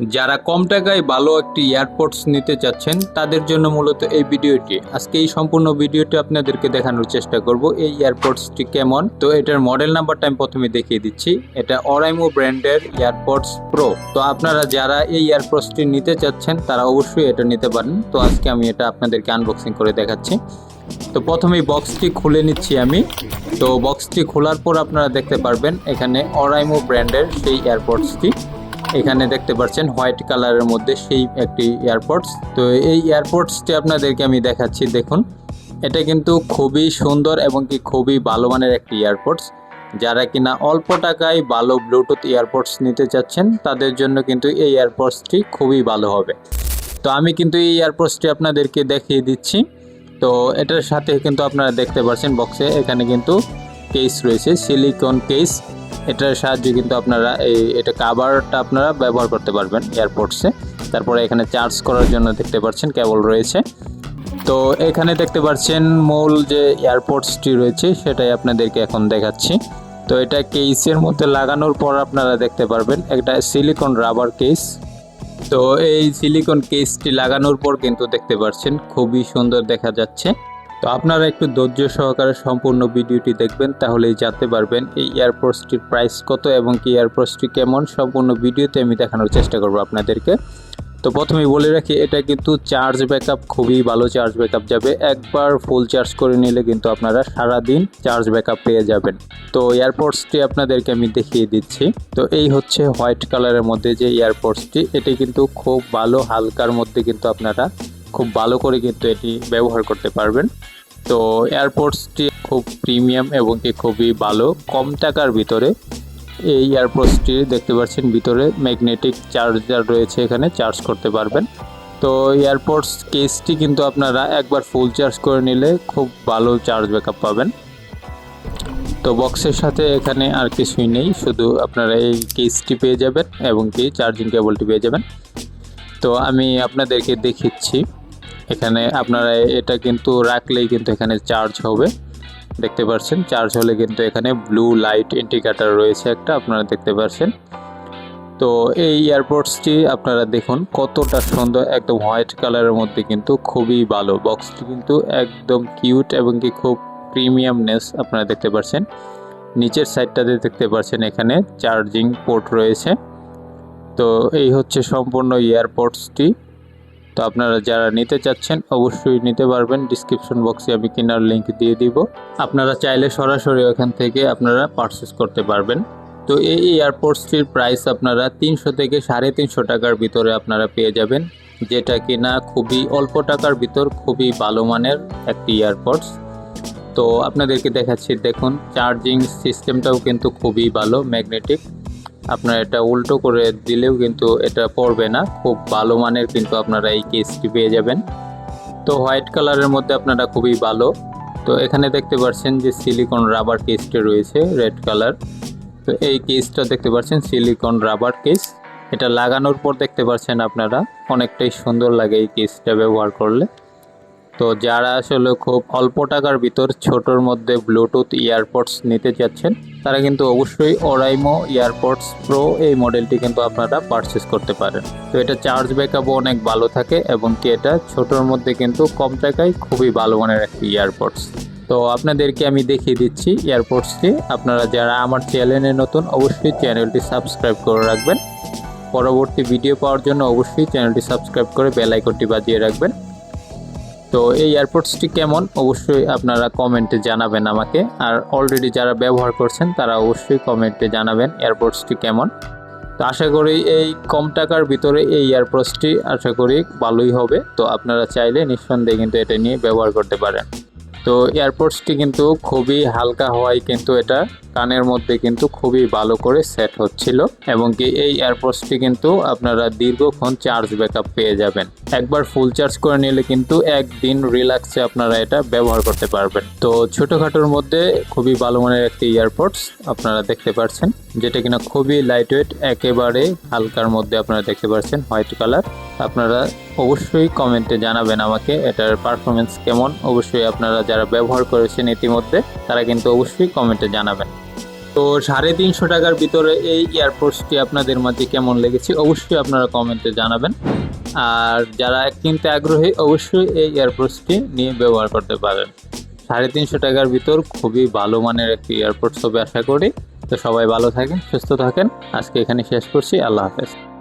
যারা কম টাকায় ভালো একটি এয়ারপোর্টস নিতে চাচ্ছেন, তাদের জন্য মূলত এই ভিডিওটি। আজকে এই সম্পূর্ণ ভিডিওটি আপনাদেরকে দেখানোর চেষ্টা করব, এই এয়ারপোর্টসটি কেমন? তো এটার মডেল নাম্বারটা আমি প্রথমে দেখিয়ে দিচ্ছি। এটা অরাইমো ব্র্যান্ডের এয়ারপোর্টস প্রো তো আপনারা যারা এই এয়ারপোর্টসটি নিতে চাচ্ছেন, তারা অবশ্যই এটা নিতে পারেন। তো আজকে আমি এটা আপনাদেরকে আনবক্সিং করে দেখাচ্ছি। তো প্রথমেই বক্সটি খুলে নিচ্ছি আমি। তো বক্সটি খোলার পর আপনারা দেখতে পারবেন, এখানে অরাইমো ব্র্যান্ডের সেই এয়ারপোর্টসটি এখানে দেখতে পাচ্ছেন হোয়াইট কালারের মধ্যে সেই একটি এয়ারপোর্টস। তো এই এয়ারপোর্টসটি আপনাদেরকে আমি দেখাচ্ছি, দেখুন। এটা কিন্তু খুবই সুন্দর এবং কি খুবই ভালো মানের একটি এয়ারপোর্টস। যারা কিনা অল্প টাকায় ভালো ব্লুটুথ এয়ারপোর্টস নিতে চাচ্ছেন, তাদের জন্য কিন্তু এই এয়ারপোর্টসটি খুবই ভালো হবে। তো আমি কিন্তু এই এয়ারপোর্টসটি আপনাদেরকে দেখিয়ে দিচ্ছি। তো এটার সাথে কিন্তু আপনারা দেখতে পাচ্ছেন বক্সে এখানে কিন্তু কেস রয়েছে, সিলিকন কেস। এটার সাহায্যে কিন্তু আপনারা এই, এটা কাভারটা আপনারা ব্যবহার করতে পারবেন এয়ারপোর্টসে তারপরে এখানে চার্জ করার জন্য দেখতে পাচ্ছেন কেবল রয়েছে। তো এখানে দেখতে পাচ্ছেন মূল যে এয়ারপোর্টসটি রয়েছে, সেটাই আপনাদেরকে এখন দেখাচ্ছি। তো এটা কেসের মধ্যে লাগানোর পর আপনারা দেখতে পারবেন, একটা সিলিকন রাবার কেস তো এই সিলিকন কেসটি লাগানোর পর কিন্তু দেখতে পাচ্ছেন, খুবই সুন্দর দেখা যাচ্ছে। তো আপনারা একটু ধৈর্য সহকারে সম্পূর্ণ ভিডিওটি দেখবেন, তাহলেই জানতে পারবেন এই এয়ারপোর্টসটির প্রাইস কত এবং কি এয়ারপোর্টসটি কেমন। সম্পূর্ণ ভিডিওতে আমি দেখানোর চেষ্টা করব আপনাদেরকে। তো প্রথমেই বলে রাখি, এটা কিন্তু চার্জ ব্যাকআপ খুবই ভালো চার্জ ব্যাকআপ যাবে। একবার ফুল চার্জ করে নিলে কিন্তু আপনারা সারা দিন চার্জ ব্যাকআপ পেয়ে যাবেন। তো এয়ারপোর্টসটি আপনাদেরকে আমি দেখিয়ে দিচ্ছি। তো এই হচ্ছে হোয়াইট কালারের মধ্যে যে এয়ারপোর্টসটি এটি কিন্তু খুব ভালো, হালকার মধ্যে কিন্তু আপনারা খুব ভালো করে কিন্তু এটি ব্যবহার করতে পারবেন। তো এয়ারপোর্টসটি খুব প্রিমিয়াম এবং কি খুবই ভালো। কম টাকার ভিতরে এই এয়ারপোর্টসটি দেখতে পাচ্ছেন, ভিতরে ম্যাগনেটিক চার্জার রয়েছে এখানে, চার্জ করতে পারবেন। তো এয়ারপোর্টস কেসটি কিন্তু আপনারা একবার ফুল চার্জ করে নিলে খুব ভালো চার্জ ব্যাকআপ পাবেন। তো বক্সের সাথে এখানে আর কিছুই নেই, শুধু আপনারা এই কেসটি পেয়ে যাবেন এবং কি চার্জিং কেবলটি পেয়ে যাবেন। তো আমি আপনাদেরকে দেখিচ্ছি। এখানে আপনারা এটা কিন্তু রাখলেই কিন্তু এখানে চার্জ হবে। দেখতে পাচ্ছেন চার্জ হলে কিন্তু এখানে ব্লু লাইট ইন্ডিকেটার রয়েছে একটা, আপনারা দেখতে পাচ্ছেন তো এই এয়ারপোর্টসটি আপনারা দেখুন, কতটা সুন্দর, একদম হোয়াইট কালারের মধ্যে কিন্তু খুবই ভালো। বক্সটি কিন্তু একদম কিউট এবং কি খুব প্রিমিয়ামনেস আপনারা দেখতে পাচ্ছেন নিচের সাইডটাতে দেখতে পাচ্ছেন এখানে চার্জিং পোর্ট রয়েছে। তো এই হচ্ছে সম্পূর্ণ এয়ারপোর্টসটি তো আপনারা যারা নিতে চাচ্ছেন, অবশ্যই নিতে পারবেন। ডিসক্রিপশন বক্সে আমি কেনার লিংক দিয়ে দিব। আপনারা চাইলে সরাসরি ওখান থেকে আপনারা পারচেস করতে পারবেন। তো এই এয়ারপোর্টসটির প্রাইস আপনারা তিনশো থেকে সাড়ে তিনশো টাকার ভিতরে আপনারা পেয়ে যাবেন। যেটা কিনা খুবই অল্প টাকার ভিতর, খুবই ভালো মানের একটি এয়ারপোর্টস তো আপনাদেরকে দেখাচ্ছি, দেখুন চার্জিং সিস্টেমটাও কিন্তু খুবই ভালো ম্যাগনেটিক আপনার এটা উল্টো করে দিলেও কিন্তু এটা পড়বে না। খুব ভালো মানের কিন্তু আপনারা এই কেসটি পেয়ে যাবেন। তো হোয়াইট কালারের মধ্যে আপনারা খুবই ভালো। তো এখানে দেখতে পাচ্ছেন যে সিলিকন রাবার কেসটা রয়েছে রেড কালার তো এই কেসটা দেখতে পাচ্ছেন সিলিকন রাবার কেস এটা লাগানোর পর দেখতে পাচ্ছেন আপনারা, অনেকটাই সুন্দর লাগে এই কেসটা ব্যবহার করলে। তো যারা আসলে খুব অল্প টাকার ভিতর ছোটোর মধ্যে ব্লুটুথ ইয়ারপডস নিতে চাচ্ছেন তারা কিন্তু অবশ্যই ওরাইমো ইয়ারপডস প্রো এই মডেলটি কিন্তু আপনারা পারচেস করতে পারেন। তো এটা চার্জ ব্যাকআপও অনেক ভালো থাকে এবং কি এটা ছোটোর মধ্যে কিন্তু কম টাকায় খুবই ভালো মানের একটি ইয়ারপডস। তো আপনাদেরকে আমি দেখিয়ে দিচ্ছি এয়ারপোর্টসটি আপনারা যারা আমার চ্যানেলে নতুন, অবশ্যই চ্যানেলটি সাবস্ক্রাইব করে রাখবেন। পরবর্তী ভিডিও পাওয়ার জন্য অবশ্যই চ্যানেলটি সাবস্ক্রাইব করে বেল আইকনটি বাজিয়ে রাখবেন। তো এই এয়ারপোর্টসটি কেমন? অবশ্যই আপনারা কমেন্টে জানাবেন আমাকে। আর অলরেডি যারা ব্যবহার করছেন, তারা অবশ্যই কমেন্টে জানাবেন এয়ারপোর্টসটি কেমন। তো আশা করি এই কম টাকার ভিতরে এই এয়ারপোর্টসটি আশা করি ভালোই হবে। তো আপনারা চাইলে নিঃসন্দেহে কিন্তু এটা নিয়ে ব্যবহার করতে পারেন। তো এয়ারপোর্টসটি কিন্তু খুবই হালকা হওয়ায় কিন্তু এটা কানের মধ্যে কিন্তু খুবই ভালো করে সেট হচ্ছিল এবং কি এই এয়ারপোর্টসটি কিন্তু আপনারা দীর্ঘক্ষণ চার্জ ব্যাকআপ পেয়ে যাবেন। একবার ফুল চার্জ করে নিলে কিন্তু একদিন রিল্যাক্সে আপনারা এটা ব্যবহার করতে পারবেন। তো ছোটোখাটোর মধ্যে খুবই ভালো মানের একটি এয়ারপোর্টস আপনারা দেখতে পাচ্ছেন যেটা কিনা খুবই লাইট ওয়েট একেবারে হালকার মধ্যে আপনারা দেখতে পাচ্ছেন হোয়াইট কালার আপনারা অবশ্যই কমেন্টে জানাবেন আমাকে এটার পারফরমেন্স কেমন। অবশ্যই আপনারা যারা ব্যবহার করেছেন ইতিমধ্যে, তারা কিন্তু অবশ্যই কমেন্টে জানাবেন। তো সাড়ে তিনশো টাকার ভিতরে এই এয়ারপোর্টসটি আপনাদের মাঝে কেমন লেগেছে অবশ্যই আপনারা কমেন্টে জানাবেন। আর যারা কিনতে আগ্রহী, অবশ্যই এই এয়ারপোর্টসটি নিয়ে ব্যবহার করতে পারেন। সাড়ে তিনশো টাকার ভিতর খুবই ভালো মানের একটি এয়ারপোর্টস হবে আশা করি। তো সবাই ভালো থাকেন, সুস্থ থাকেন। আজকে এখানে শেষ করছি। আল্লাহ হাফেজ।